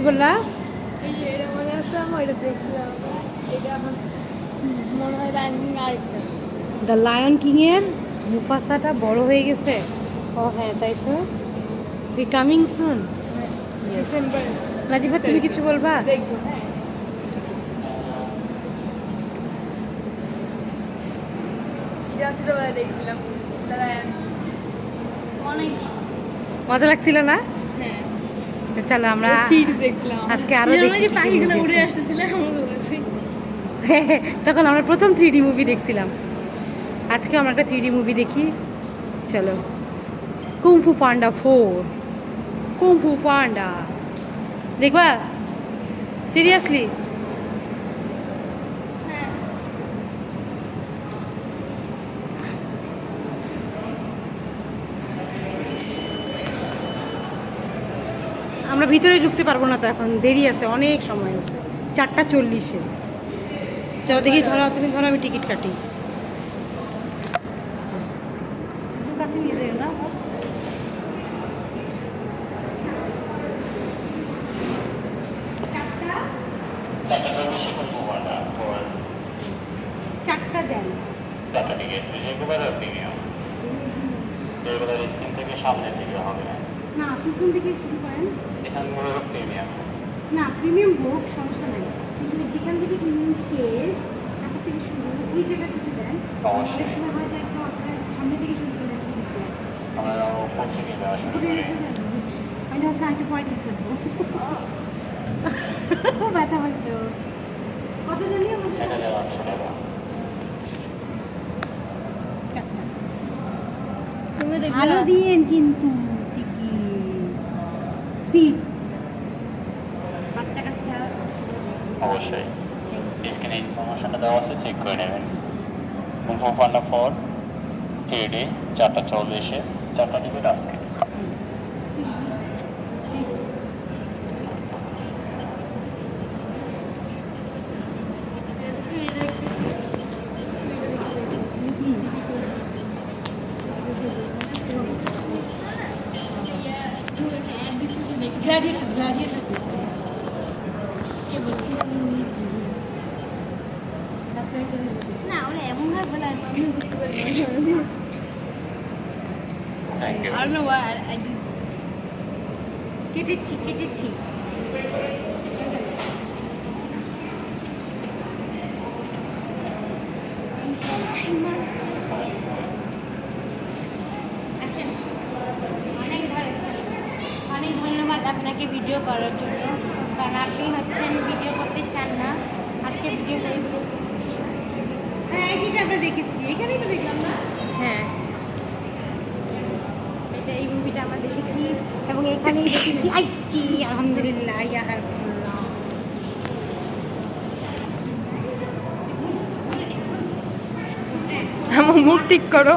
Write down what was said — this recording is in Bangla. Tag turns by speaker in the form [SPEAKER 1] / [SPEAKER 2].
[SPEAKER 1] কি বললা?
[SPEAKER 2] হয়
[SPEAKER 1] দ্য লায়ন কিং এর মুফাসাটা বড় হয়ে গেছে? ও হ্যাঁ তাই তো? কামিং সুন
[SPEAKER 2] ডিসেম্বর
[SPEAKER 1] নাজিফা তুমি কিছু বলবা?
[SPEAKER 2] হ্যাঁ। দেখছিলাম। অনেক
[SPEAKER 1] মজা লাগছিল না?
[SPEAKER 2] হ্যাঁ
[SPEAKER 1] চলো আমরা আজকে
[SPEAKER 2] আরও
[SPEAKER 1] তখন আমরা প্রথম থ্রি ডি মুভি দেখছিলাম। আজকে আমরা একটা থ্রি ডি মুভি দেখি। চলো। Kung fu panda four kung fu panda দেখবা? সিরিয়াসলি আমরা ভিতরে ঢুকতে পারব না তো এখন, দেরি আছে, অনেক সময় আছে। চারটা চল্লিশে। চলো দেখি, ধরো, তুমি ধরো, আমি টিকিট কাটি। কাছে নিয়ে যাও না। চারটা? দেন।
[SPEAKER 3] টাকা টিকিট থেকে সামনের দিকে হবে।
[SPEAKER 1] না পিছন থেকে শুরু করেন?
[SPEAKER 3] প্রিমিয়াম।
[SPEAKER 1] না প্রিমিয়াম হোক সমস্যা নাই। কিন্তু যেখান থেকে প্রিমিয়াম শেষ তারপর থেকে শুরু ওই জায়গা থেকে দেন। অনেক সময় হয় যে একদম আপনার সামনে থেকে শুরু করে
[SPEAKER 3] আমরা উপর থেকে যাওয়া শুরু করি।
[SPEAKER 1] আমি জাস্ট একটা পয়েন্ট করব ব্যথা পাইছো কত জানি ভালো দিয়েন কিন্তু। সিট বাচ্চা কাচ্চা
[SPEAKER 3] অবশ্যই স্ক্রিনে ইনফরমেশনটা দেওয়া আছে চেক করে নেবেন। Kung fu panda four three D চারটা চল্লিশে। চারটা টিকিট আজকে।
[SPEAKER 1] গ্রাজুয়েট গ্রাজুয়েট
[SPEAKER 2] না ওরা এমন ভাবে বলে আমি বুঝতে পারি না I don't know why I, I did.
[SPEAKER 1] কেটেছি কেটেছি আসেন। অনেক ধরেছেন। অনেক ধন্যবাদ আপনাকে ভিডিও করার জন্য। কারণ আপনি হচ্ছেন ভিডিও করতে চান না। আজকে ভিডিও হ্যাঁ এইটা আমরা দেখেছি। এখানেই তো দেখলাম না?
[SPEAKER 2] হ্যাঁ।
[SPEAKER 1] এটা এই মুভিটা আমরা দেখেছি এবং এখানেই দেখেছি। আইছি আলহামদুলিল্লাহ ইয়া হারকুল্লাহ
[SPEAKER 2] আমার মুখ ঠিক করো।